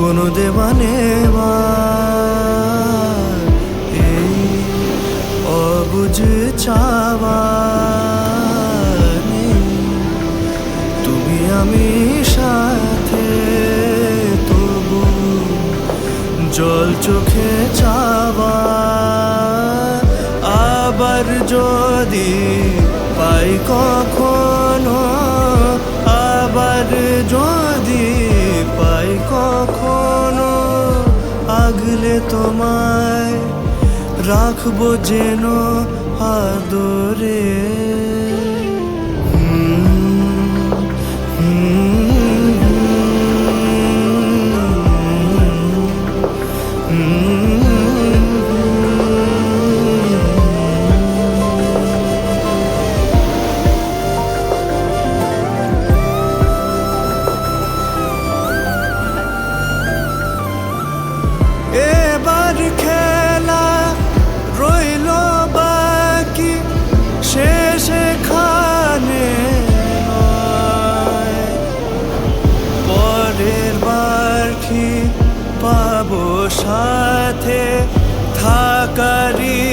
কোনো দেওয়ানে এই অবুঝ চাওয়া। তুমি আমি সাথে, তবু জল চোখে চাওয়া আবার যদি পাই কখনো আগলে তোমায় রাখব যেন আদরে Zacarias.